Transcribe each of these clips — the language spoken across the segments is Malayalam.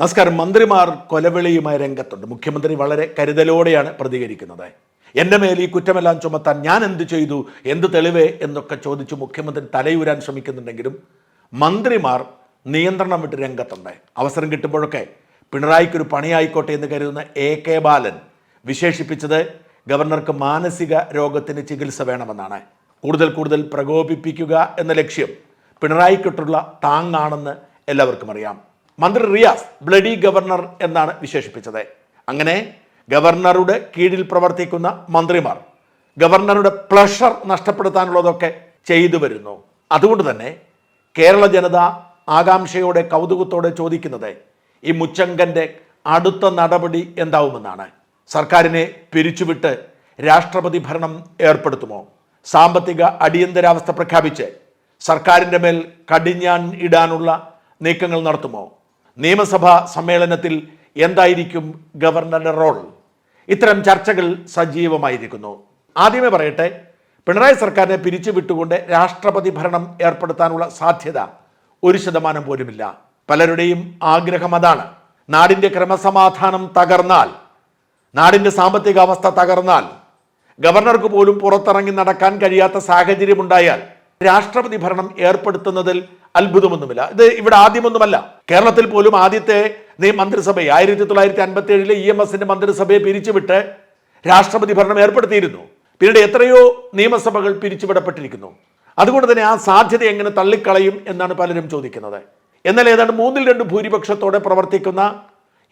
നമസ്കാരം. മന്ത്രിമാർ കൊലവിളിയുമായി രംഗത്തുണ്ട്. മുഖ്യമന്ത്രി വളരെ കരുതലോടെയാണ് പ്രതികരിക്കുന്നത്. എന്റെ മേൽ ഈ കുറ്റമെല്ലാം ചുമത്താൻ ഞാൻ എന്ത് ചെയ്തു? എന്ത് തെളിവ്? എന്നൊക്കെ ചോദിച്ച് മുഖ്യമന്ത്രി തലയൂരാൻ ശ്രമിക്കുന്നുണ്ടെങ്കിലും മന്ത്രിമാർ നിയന്ത്രണം വിട്ട് രംഗത്തുണ്ട്. അവസരം കിട്ടുമ്പോഴൊക്കെ പിണറായിക്കൊരു പണിയായിക്കോട്ടെ എന്ന് കരുതുന്ന എ കെ ബാലൻ വിശേഷിപ്പിച്ചത് ഗവർണർക്ക് മാനസിക രോഗത്തിന് ചികിത്സ വേണമെന്നാണ്. കൂടുതൽ കൂടുതൽ പ്രകോപിപ്പിക്കുക എന്ന ലക്ഷ്യം പിണറായിക്കിട്ടുള്ള താങ്ങാണെന്ന് എല്ലാവർക്കും അറിയാം. മന്ത്രി റിയാസ് ബ്ലഡി ഗവർണർ എന്നാണ് വിശേഷിപ്പിച്ചത്. അങ്ങനെ ഗവർണറുടെ കീഴിൽ പ്രവർത്തിക്കുന്ന മന്ത്രിമാർ ഗവർണറുടെ പ്ലഷർ നഷ്ടപ്പെടുത്താനുള്ളതൊക്കെ ചെയ്തു വരുന്നു. അതുകൊണ്ട് തന്നെ കേരള ജനത ആകാംക്ഷയോടെ കൗതുകത്തോടെ ചോദിക്കുന്നത് ഈ മുച്ചങ്കന്റെ അടുത്ത നടപടി എന്താവുമെന്നാണ്. സർക്കാരിനെ പിരിച്ചുവിട്ട് രാഷ്ട്രപതി ഭരണം ഏർപ്പെടുത്തുമോ? സാമ്പത്തിക അടിയന്തരാവസ്ഥ പ്രഖ്യാപിച്ച് സർക്കാരിന്റെ മേൽ കടിഞ്ഞാൻ ഇടാനുള്ള നീക്കങ്ങൾ നടത്തുമോ? നിയമസഭാ സമ്മേളനത്തിൽ എന്തായിരിക്കും ഗവർണറുടെ റോൾ? ഇത്തരം ചർച്ചകൾ സജീവമായിരിക്കുന്നു. ആദ്യമേ പറയട്ടെ പിണറായി സർക്കാരിനെ പിരിച്ചുവിട്ടുകൊണ്ട് രാഷ്ട്രപതി ഭരണം ഏർപ്പെടുത്താനുള്ള സാധ്യത ഒരു ശതമാനം പോലുമില്ല. പലരുടെയും ആഗ്രഹം അതാണ്. നാടിന്റെ ക്രമസമാധാനം തകർന്നാൽ നാടിന്റെ സാമ്പത്തിക അവസ്ഥ തകർന്നാൽ ഗവർണർക്ക് പോലും പുറത്തിറങ്ങി നടക്കാൻ കഴിയാത്ത സാഹചര്യമുണ്ടായാൽ രാഷ്ട്രപതി ഭരണം ഏർപ്പെടുത്തുന്നതിൽ അത്ഭുതമൊന്നുമില്ല. ഇത് ഇവിടെ ആദ്യമൊന്നുമല്ല. കേരളത്തിൽ പോലും ആദ്യത്തെ മന്ത്രിസഭയെ ആയിരത്തി തൊള്ളായിരത്തി അൻപത്തി ഏഴിലെ ഇ എം എസിന്റെ മന്ത്രിസഭയെ പിരിച്ചുവിട്ട് രാഷ്ട്രപതി ഭരണം ഏർപ്പെടുത്തിയിരുന്നു. പിന്നീട് എത്രയോ നിയമസഭകൾ പിരിച്ചുവിടപ്പെട്ടിരിക്കുന്നു. അതുകൊണ്ട് തന്നെ ആ സാധ്യത എങ്ങനെ തള്ളിക്കളയും എന്നാണ് പലരും ചോദിക്കുന്നത്. എന്നാൽ ഏതാണ്ട് മൂന്നിൽ രണ്ട് ഭൂരിപക്ഷത്തോടെ പ്രവർത്തിക്കുന്ന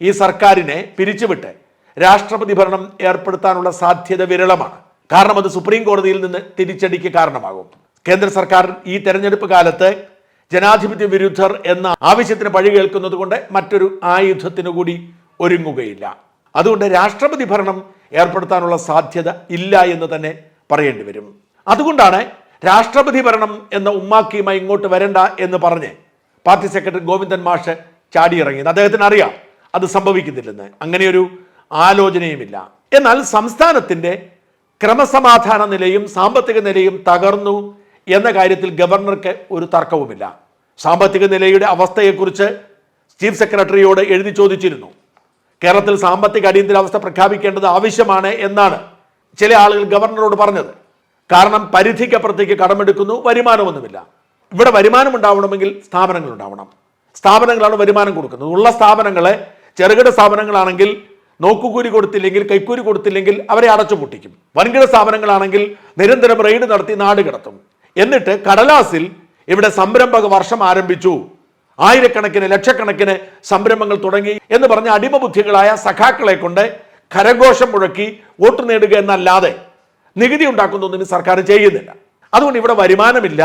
ഈ സർക്കാരിനെ പിരിച്ചുവിട്ട് രാഷ്ട്രപതി ഭരണം ഏർപ്പെടുത്താനുള്ള സാധ്യത വിരളമാണ്. കാരണം അത് സുപ്രീം കോടതിയിൽ നിന്ന് തിരിച്ചടിക്ക് കാരണമാകും. കേന്ദ്ര സർക്കാർ ഈ തെരഞ്ഞെടുപ്പ് കാലത്ത് ജനാധിപത്യ വിരുദ്ധർ എന്ന ആവശ്യത്തിന് പഴി കേൾക്കുന്നത് കൊണ്ട് മറ്റൊരു ആയുധത്തിനു കൂടി ഒരുങ്ങുകയില്ല. അതുകൊണ്ട് രാഷ്ട്രപതി ഭരണം ഏർപ്പെടുത്താനുള്ള സാധ്യത ഇല്ല എന്ന് തന്നെ പറയേണ്ടി വരും. അതുകൊണ്ടാണ് രാഷ്ട്രപതി ഭരണം എന്ന ഉമ്മാക്കിയുമായി ഇങ്ങോട്ട് വരണ്ട എന്ന് പറഞ്ഞ് പാർട്ടി സെക്രട്ടറി ഗോവിന്ദൻ മാഷ് ചാടിയിറങ്ങിയത്. അദ്ദേഹത്തിന് അറിയാം അത് സംഭവിക്കുന്നില്ലെന്ന്. അങ്ങനെയൊരു ആലോചനയുമില്ല. എന്നാൽ സംസ്ഥാനത്തിന്റെ ക്രമസമാധാന നിലയും സാമ്പത്തിക നിലയും തകർന്നു. എന്ന കാര്യത്തിൽ ഗവർണർക്ക് ഒരു തർക്കവുമില്ല. സാമ്പത്തിക നിലയുടെ അവസ്ഥയെക്കുറിച്ച് ചീഫ് സെക്രട്ടറിയോട് എഴുതി ചോദിച്ചിരുന്നു. കേരളത്തിൽ സാമ്പത്തിക അടിയന്തരാവസ്ഥ പ്രഖ്യാപിക്കേണ്ടത് ആവശ്യമാണ് എന്നാണ് ചില ആളുകൾ ഗവർണറോട് പറഞ്ഞത്. കാരണം പരിധിക്കപ്പുറത്തേക്ക് കടമെടുക്കുന്നു വരുമാനമൊന്നുമില്ല. ഇവിടെ വരുമാനം ഉണ്ടാവണമെങ്കിൽ സ്ഥാപനങ്ങൾ ഉണ്ടാവണം സ്ഥാപനങ്ങളാണ് വരുമാനം കൊടുക്കുന്നത്. ഉള്ള സ്ഥാപനങ്ങളെ ചെറുകിട സ്ഥാപനങ്ങളാണെങ്കിൽ നോക്കുകൂലി കൊടുത്തില്ലെങ്കിൽ കൈക്കൂലി കൊടുത്തില്ലെങ്കിൽ അവരെ അടച്ചുപൊട്ടിക്കും. വൻകിട സ്ഥാപനങ്ങളാണെങ്കിൽ നിരന്തരം റെയ്ഡ് നടത്തി നാട് കിടത്തും എന്നിട്ട് കടലാസിൽ ഇവിടെ സംരംഭക വർഷം ആരംഭിച്ചു. ആയിരക്കണക്കിന് ലക്ഷക്കണക്കിന് സംരംഭങ്ങൾ തുടങ്ങി എന്ന് പറഞ്ഞ അടിമബുദ്ധികളായ സഖാക്കളെ കൊണ്ട് കരഘോഷം മുഴക്കി വോട്ട് നേടുക എന്നല്ലാതെ നികുതി ഉണ്ടാക്കുന്നൊന്നും സർക്കാർ ചെയ്യുന്നില്ല. അതുകൊണ്ട് ഇവിടെ വരുമാനമില്ല.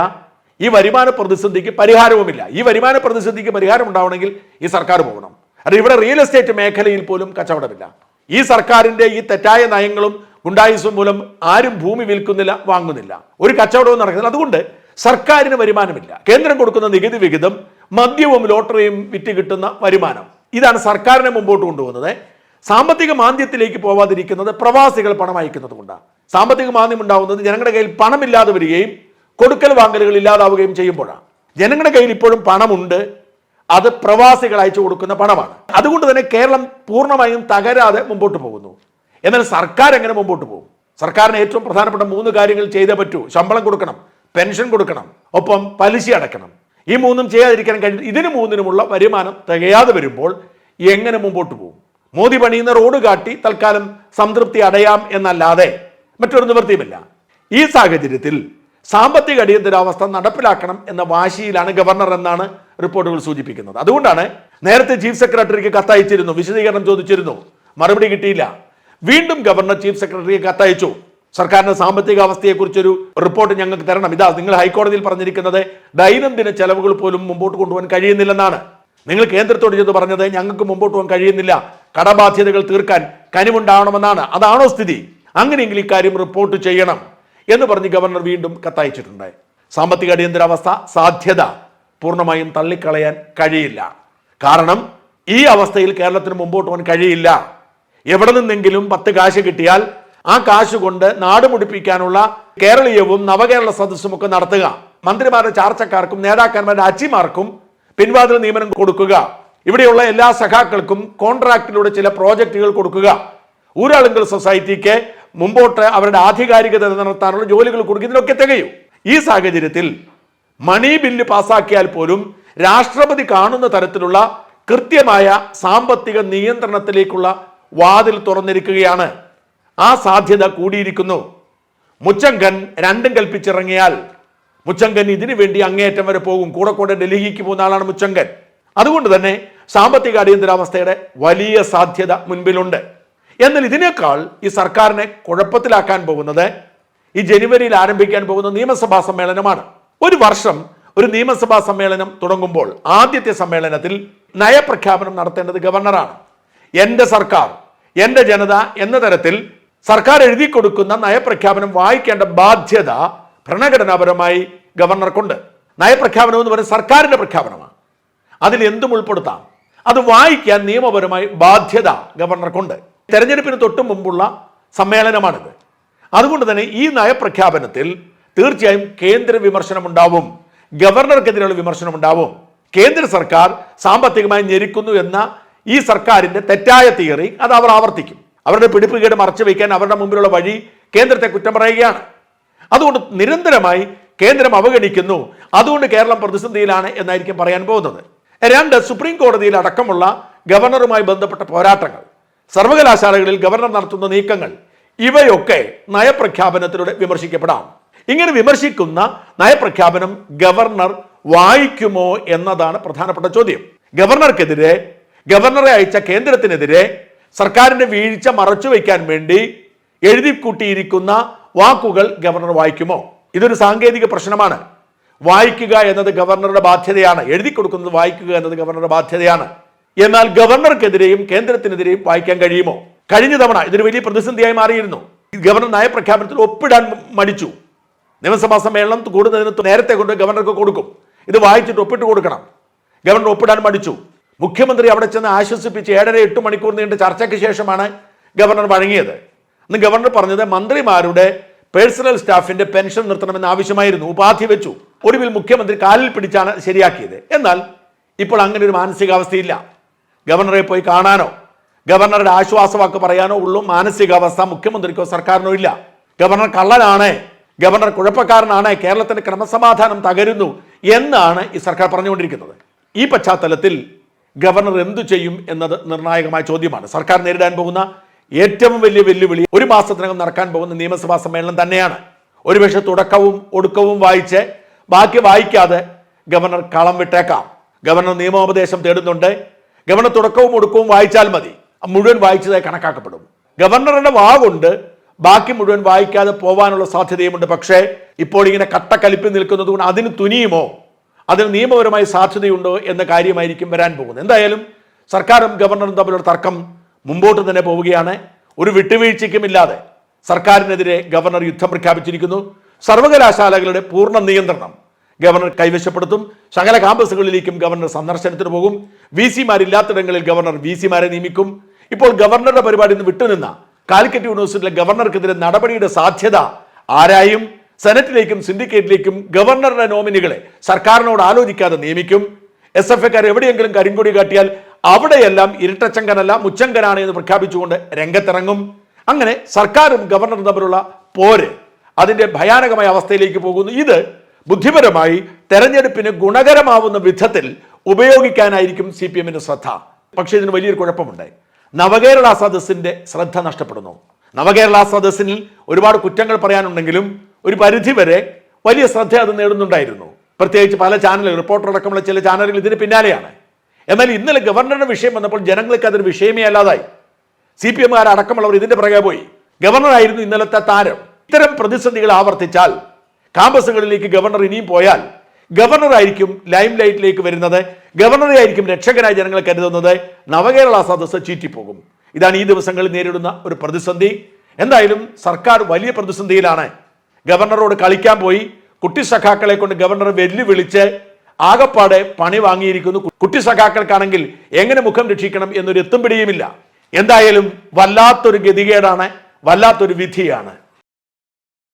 ഈ വരുമാന പ്രതിസന്ധിക്ക് പരിഹാരവുമില്ല. ഈ വരുമാന പ്രതിസന്ധിക്ക് പരിഹാരം ഉണ്ടാവണമെങ്കിൽ ഈ സർക്കാർ പോകണം. അത് ഇവിടെ റിയൽ എസ്റ്റേറ്റ് മേഖലയിൽ പോലും കച്ചവടമില്ല. ഈ സർക്കാരിന്റെ ഈ തെറ്റായ നയങ്ങളും ഗുണ്ടായുസും മൂലം ആരും ഭൂമി വിൽക്കുന്നില്ല വാങ്ങുന്നില്ല. ഒരു കച്ചവടവും നടക്കുന്നില്ല. അതുകൊണ്ട് സർക്കാരിന് വരുമാനമില്ല. കേന്ദ്രം കൊടുക്കുന്ന നികുതി വിഹിതം മദ്യവും ലോട്ടറിയും വിറ്റ് കിട്ടുന്ന വരുമാനം. ഇതാണ് സർക്കാരിനെ മുമ്പോട്ട് കൊണ്ടുപോകുന്നത്. സാമ്പത്തിക മാന്ദ്യത്തിലേക്ക് പോവാതിരിക്കുന്നത് പ്രവാസികൾ പണം അയക്കുന്നത് കൊണ്ടാണ്. സാമ്പത്തിക മാന്ദ്യം ഉണ്ടാവുന്നത് ജനങ്ങളുടെ കയ്യിൽ പണമില്ലാതെ വരികയും കൊടുക്കൽ വാങ്ങലുകൾ ഇല്ലാതാവുകയും ചെയ്യുമ്പോഴാണ്. ജനങ്ങളുടെ കയ്യിൽ ഇപ്പോഴും പണമുണ്ട്. അത് പ്രവാസികൾ അയച്ചു കൊടുക്കുന്ന പണമാണ്. അതുകൊണ്ട് തന്നെ കേരളം പൂർണമായും തകരാതെ മുമ്പോട്ട് പോകുന്നു. എന്നാൽ സർക്കാർ എങ്ങനെ മുമ്പോട്ട് പോകും? സർക്കാരിന് ഏറ്റവും പ്രധാനപ്പെട്ട മൂന്ന് കാര്യങ്ങൾ ചെയ്തേ പറ്റൂ. ശമ്പളം കൊടുക്കണം പെൻഷൻ കൊടുക്കണം ഒപ്പം പലിശ അടക്കണം. ഈ മൂന്നും ചെയ്യാതിരിക്കാൻ കഴിഞ്ഞു ഇതിന് മൂന്നിനുമുള്ള വരുമാനം തികയാതെ വരുമ്പോൾ എങ്ങനെ മുമ്പോട്ട് പോകും? മോദി പണിയുന്ന റോഡ് കാട്ടി തൽക്കാലം സംതൃപ്തി അടയാം എന്നല്ലാതെ മറ്റൊരു നിവൃത്തിയുമില്ല. ഈ സാഹചര്യത്തിൽ സാമ്പത്തിക അടിയന്തരാവസ്ഥ നടപ്പിലാക്കണം എന്ന വാശിയിലാണ് ഗവർണർ എന്നാണ് റിപ്പോർട്ടുകൾ സൂചിപ്പിക്കുന്നത്. അതുകൊണ്ടാണ് നേരത്തെ ചീഫ് സെക്രട്ടറിക്ക് കത്തയച്ചിരുന്നു വിശദീകരണം ചോദിച്ചിരുന്നു. മറുപടി കിട്ടിയില്ല. വീണ്ടും ഗവർണർ ചീഫ് സെക്രട്ടറിയെ കത്തയച്ചു. സർക്കാരിന്റെ സാമ്പത്തിക അവസ്ഥയെക്കുറിച്ചൊരു റിപ്പോർട്ട് ഞങ്ങൾക്ക് തരണം. ഇതാ നിങ്ങൾ ഹൈക്കോടതിയിൽ പറഞ്ഞിരിക്കുന്നത് ദൈനംദിന ചെലവുകൾ പോലും മുമ്പോട്ട് കൊണ്ടുപോകാൻ കഴിയുന്നില്ലെന്നാണ്. നിങ്ങൾ കേന്ദ്രത്തോട് ചെയ്ത് പറഞ്ഞത് ഞങ്ങൾക്ക് മുമ്പോട്ട് പോകാൻ കഴിയുന്നില്ല. കടബാധ്യതകൾ തീർക്കാൻ കനിവുണ്ടാവണമെന്നാണ്. അതാണോ സ്ഥിതി? അങ്ങനെയെങ്കിൽ ഇക്കാര്യം റിപ്പോർട്ട് ചെയ്യണം എന്ന് പറഞ്ഞ് ഗവർണർ വീണ്ടും കത്തയച്ചിട്ടുണ്ട്. സാമ്പത്തിക അടിയന്തരാവസ്ഥ സാധ്യത പൂർണമായും തള്ളിക്കളയാൻ കഴിയില്ല. കാരണം ഈ അവസ്ഥയിൽ കേരളത്തിന് മുമ്പോട്ട് പോകാൻ കഴിയില്ല. എവിടെ നിന്നെങ്കിലും പത്ത് കാശ് കിട്ടിയാൽ ആ കാശ് കൊണ്ട് നാട് മുടിപ്പിക്കാനുള്ള കേരളീയവും നവകേരള സദസ്സും ഒക്കെ നടത്തുക. മന്ത്രിമാരുടെ ചാർച്ചക്കാർക്കും നേതാക്കന്മാരുടെ അച്ചിമാർക്കും പിൻവാതിൽ നിയമനം കൊടുക്കുക. ഇവിടെയുള്ള എല്ലാ സഖാക്കൾക്കും കോൺട്രാക്റ്റിലൂടെ ചില പ്രോജക്റ്റുകൾ കൊടുക്കുക. ഊരാളുങ്കൽ സൊസൈറ്റിക്ക് മുമ്പോട്ട് അവരുടെ ആധികാരികത നിലനിർത്താനുള്ള ജോലികൾ കൊടുക്കുക. ഇതിനൊക്കെ തികയും. ഈ സാഹചര്യത്തിൽ മണി ബില്ല് പാസാക്കിയാൽ പോലും രാഷ്ട്രപതി കാണുന്ന തരത്തിലുള്ള കൃത്യമായ സാമ്പത്തിക നിയന്ത്രണത്തിലേക്കുള്ള വാതിൽ തുറന്നിരിക്കുകയാണ്. ആ സാധ്യത കൂടിയിരിക്കുന്നു. മുച്ചങ്കൻ രണ്ടും കൽപ്പിച്ചിറങ്ങിയാൽ മുച്ചങ്കൻ ഇതിനു വേണ്ടി അങ്ങേയറ്റം വരെ പോകും. കൂടെ കൂടെ ഡൽഹിക്ക് പോകുന്ന ആളാണ് മുച്ചങ്കൻ. അതുകൊണ്ട് തന്നെ സാമ്പത്തിക അടിയന്തരാവസ്ഥയുടെ വലിയ സാധ്യത മുൻപിലുണ്ട്. എന്നാൽ ഇതിനേക്കാൾ ഈ സർക്കാരിനെ കുഴപ്പത്തിലാക്കാൻ പോകുന്നത് ഈ ജനുവരിയിൽ ആരംഭിക്കാൻ പോകുന്ന നിയമസഭാ സമ്മേളനമാണ്. ഒരു വർഷം ഒരു നിയമസഭാ സമ്മേളനം തുടങ്ങുമ്പോൾ ആദ്യത്തെ സമ്മേളനത്തിൽ നയപ്രഖ്യാപനം നടത്തേണ്ടത് ഗവർണറാണ്. എന്റെ സർക്കാർ എന്റെ ജനത എന്ന തരത്തിൽ സർക്കാർ എഴുതി കൊടുക്കുന്ന നയപ്രഖ്യാപനം വായിക്കേണ്ട ബാധ്യത ഭരണഘടനാപരമായി ഗവർണർക്കുണ്ട്. നയപ്രഖ്യാപനം എന്ന് പറയുന്നത് സർക്കാരിന്റെ പ്രഖ്യാപനമാണ്. അതിൽ എന്തും ഉൾപ്പെടുത്താം. അത് വായിക്കാൻ നിയമപരമായി ബാധ്യത ഗവർണർക്കുണ്ട്. തെരഞ്ഞെടുപ്പിന് തൊട്ടു മുമ്പുള്ള സമ്മേളനമാണിത്. അതുകൊണ്ട് തന്നെ ഈ നയപ്രഖ്യാപനത്തിൽ തീർച്ചയായും കേന്ദ്ര വിമർശനം ഉണ്ടാവും ഗവർണർക്കെതിരെയുള്ള വിമർശനം ഉണ്ടാവും കേന്ദ്ര സർക്കാർ സാമ്പത്തികമായി ഞെരുക്കുന്നു എന്ന ഈ സർക്കാരിന്റെ തെറ്റായ തിയറി അത് അവർ ആവർത്തിക്കും. അവരുടെ പിടിപ്പുകേട് മറച്ചു വയ്ക്കാൻ അവരുടെ മുമ്പിലുള്ള വഴി കേന്ദ്രത്തെ കുറ്റം പറയുകയാണ്. അതുകൊണ്ട് നിരന്തരമായി കേന്ദ്രം അവഗണിക്കുന്നു. അതുകൊണ്ട് കേരളം പ്രതിസന്ധിയിലാണ് എന്നായിരിക്കും പറയാൻ പോകുന്നത്. രണ്ട് സുപ്രീം കോടതിയിൽ അടക്കമുള്ള ഗവർണറുമായി ബന്ധപ്പെട്ട പോരാട്ടങ്ങൾ സർവകലാശാലകളിൽ ഗവർണർ നടത്തുന്ന നീക്കങ്ങൾ ഇവയൊക്കെ നയപ്രഖ്യാപനത്തിലൂടെ വിമർശിക്കപ്പെടാം. ഇങ്ങനെ വിമർശിക്കുന്ന നയപ്രഖ്യാപനം ഗവർണർ വായിക്കുമോ എന്നതാണ് പ്രധാനപ്പെട്ട ചോദ്യം. ഗവർണർക്കെതിരെ ഗവർണറെ അയച്ച കേന്ദ്രത്തിനെതിരെ സർക്കാരിന്റെ വീഴ്ച മറച്ചു വയ്ക്കാൻ വേണ്ടി എഴുതി കൂട്ടിയിരിക്കുന്ന വാക്കുകൾ ഗവർണർ വായിക്കുമോ? ഇതൊരു സാങ്കേതിക പ്രശ്നമാണ്. വായിക്കുക എന്നത് ഗവർണറുടെ ബാധ്യതയാണ്. എഴുതി കൊടുക്കുന്നത് വായിക്കുക എന്നത് ഗവർണറുടെ ബാധ്യതയാണ്. എന്നാൽ ഗവർണർക്കെതിരെയും കേന്ദ്രത്തിനെതിരെയും വായിക്കാൻ കഴിയുമോ? കഴിഞ്ഞ തവണ ഇതൊരു വലിയ പ്രതിസന്ധിയായി മാറിയിരുന്നു. ഗവർണർ നയപ്രഖ്യാപനത്തിൽ ഒപ്പിടാൻ മടിച്ചു. നിയമസഭാ സമ്മേളനം കൂടുന്നതിന് നേരത്തെ കൊണ്ട് ഗവർണർക്ക് കൊടുക്കും. ഇത് വായിച്ചിട്ട് ഒപ്പിട്ട് കൊടുക്കണം. ഗവർണർ ഒപ്പിടാൻ മടിച്ചു. മുഖ്യമന്ത്രി അവിടെ ചെന്ന് ആശ്വസിപ്പിച്ച് ഏഴര എട്ട് മണിക്കൂർ നീണ്ട ചർച്ചയ്ക്ക് ശേഷമാണ് ഗവർണർ വഴങ്ങിയത്. അന്ന് ഗവർണർ പറഞ്ഞത് മന്ത്രിമാരുടെ പേഴ്സണൽ സ്റ്റാഫിന്റെ പെൻഷൻ നിർത്തണമെന്ന് ആവശ്യമായിരുന്നു. ഉപാധി വെച്ചു. ഒടുവിൽ മുഖ്യമന്ത്രി കാലിൽ പിടിച്ചാണ് ശരിയാക്കിയത്. എന്നാൽ ഇപ്പോൾ അങ്ങനെ ഒരു മാനസികാവസ്ഥയില്ല. ഗവർണറെ പോയി കാണാനോ ഗവർണറുടെ ആശ്വാസവാക്ക് പറയാനോ ഉള്ളൂ. മാനസികാവസ്ഥ മുഖ്യമന്ത്രിക്കോ സർക്കാരിനോ ഇല്ല. ഗവർണർ കള്ളനാണ്. ഗവർണർ കുഴപ്പക്കാരനാണ്. കേരളത്തിന്റെ ക്രമസമാധാനം തകരുന്നു എന്നാണ് ഈ സർക്കാർ പറഞ്ഞുകൊണ്ടിരിക്കുന്നത്. ഈ പശ്ചാത്തലത്തിൽ ഗവർണർ എന്തു ചെയ്യും എന്നത് നിർണായകമായ ചോദ്യമാണ്. സർക്കാർ നേരിടാൻ പോകുന്ന ഏറ്റവും വലിയ വെല്ലുവിളി ഒരു മാസത്തിനകം നടക്കാൻ പോകുന്ന നിയമസഭാ സമ്മേളനം തന്നെയാണ്. ഒരുപക്ഷെ തുടക്കവും ഒടുക്കവും വായിച്ച് ബാക്കി വായിക്കാതെ ഗവർണർ കളം വിട്ടേക്കാം. ഗവർണർ നിയമോപദേശം തേടുന്നുണ്ട്. ഗവർണർ തുടക്കവും ഒടുക്കവും വായിച്ചാൽ മതി. മുഴുവൻ വായിച്ചതായി കണക്കാക്കപ്പെടും. ഗവർണറുടെ വാ ബാക്കി മുഴുവൻ വായിക്കാതെ പോവാനുള്ള സാധ്യതയുമുണ്ട്. പക്ഷേ ഇപ്പോൾ ഇങ്ങനെ കട്ടക്കലിപ്പിൽ നിൽക്കുന്നത് കൊണ്ട് അതിന് തുനിയുമോ? അതിന് നിയമപരമായി സാധ്യതയുണ്ടോ എന്ന കാര്യമായിരിക്കും വരാൻ പോകുന്നത്. എന്തായാലും സർക്കാരും ഗവർണറും തമ്മിലുള്ള തർക്കം മുമ്പോട്ട് തന്നെ പോവുകയാണ്. ഒരു വിട്ടുവീഴ്ചയ്ക്കുമില്ലാതെ സർക്കാരിനെതിരെ ഗവർണർ യുദ്ധം പ്രഖ്യാപിച്ചിരിക്കുന്നു. സർവകലാശാലകളുടെ പൂർണ നിയന്ത്രണം ഗവർണർ കൈവശപ്പെടുത്തും. സകല ക്യാമ്പസുകളിലേക്കും ഗവർണർ സന്ദർശനത്തിന് പോകും. വി സിമാരില്ലാത്തിടങ്ങളിൽ ഗവർണർ വി സിമാരെ നിയമിക്കും. ഇപ്പോൾ ഗവർണറുടെ പരിപാടിയിൽ നിന്ന് വിട്ടുനിന്ന കാലിക്കറ്റ് യൂണിവേഴ്സിറ്റിയിലെ ഗവർണർക്കെതിരെ നടപടിയുടെ സാധ്യത ആരായും സെനറ്റിലേക്കും സിൻഡിക്കേറ്റിലേക്കും ഗവർണറുടെ നോമിനികളെ സർക്കാരിനോട് ആലോചിക്കാതെ നിയമിക്കും. എസ് എഫ് എക്കാർ എവിടെയെങ്കിലും കരിങ്കൊടി കാട്ടിയാൽ അവിടെയെല്ലാം ഇരട്ടച്ചങ്കനല്ല മുച്ചങ്കനാണ് എന്ന് പ്രഖ്യാപിച്ചുകൊണ്ട് രംഗത്തിറങ്ങും. അങ്ങനെ സർക്കാരും ഗവർണറും തമ്മിലുള്ള പോര് അതിന്റെ ഭയാനകമായ അവസ്ഥയിലേക്ക് പോകുന്നു. ഇത് ബുദ്ധിപരമായി തെരഞ്ഞെടുപ്പിന് ഗുണകരമാവുന്ന വിധത്തിൽ ഉപയോഗിക്കാനായിരിക്കും സി പി എമ്മിന്റെ ശ്രദ്ധ. പക്ഷേ ഇതിന് വലിയൊരു കുഴപ്പമുണ്ട്. നവകേരള സദസ്സിന്റെ ശ്രദ്ധ നഷ്ടപ്പെടുന്നു. നവകേരള സദസ്സിൽ ഒരുപാട് കുറ്റങ്ങൾ പറയാനുണ്ടെങ്കിലും ഒരു പരിധി വരെ വലിയ ശ്രദ്ധ അത് നേടുന്നുണ്ടായിരുന്നു. പ്രത്യേകിച്ച് പല ചാനലുകൾ റിപ്പോർട്ടർ അടക്കമുള്ള ചില ചാനലുകൾ ഇതിന് പിന്നാലെയാണ്. എന്നാൽ ഇന്നലെ ഗവർണറുടെ വിഷയം വന്നപ്പോൾ ജനങ്ങൾക്ക് അതൊരു വിഷയമേ അല്ലാതായി. സി പി എമ്മുകാർ അടക്കമുള്ളവർ ഇതിന്റെ പുറകെ പോയി. ഗവർണറായിരുന്നു ഇന്നലത്തെ താരം. ഇത്തരം പ്രതിസന്ധികൾ ആവർത്തിച്ചാൽ കാമ്പസുകളിലേക്ക് ഗവർണർ ഇനിയും പോയാൽ ഗവർണറായിരിക്കും ലൈം ലൈറ്റിലേക്ക് വരുന്നത്. ഗവർണറെ ആയിരിക്കും രക്ഷകനായി ജനങ്ങൾ കരുതുന്നത്. നവകേരള സദസ്സ് ചീറ്റിപ്പോകും. ഇതാണ് ഈ ദിവസങ്ങളിൽ നേരിടുന്ന ഒരു പ്രതിസന്ധി. എന്തായാലും സർക്കാർ വലിയ പ്രതിസന്ധിയിലാണ്. ഗവർണറോട് കളിക്കാൻ പോയി. കുട്ടി സഖാക്കളെ കൊണ്ട് ഗവർണർ വെല്ലുവിളിച്ച് ആകപ്പാടെ പണി വാങ്ങിയിരിക്കുന്നു. കുട്ടി സഖാക്കൾക്കാണെങ്കിൽ എങ്ങനെ മുഖം രക്ഷിക്കണം എന്നൊരു എത്തും പിടിയുമില്ല. എന്തായാലും വല്ലാത്തൊരു ഗതികേടാണ് വല്ലാത്തൊരു വിധിയാണ്.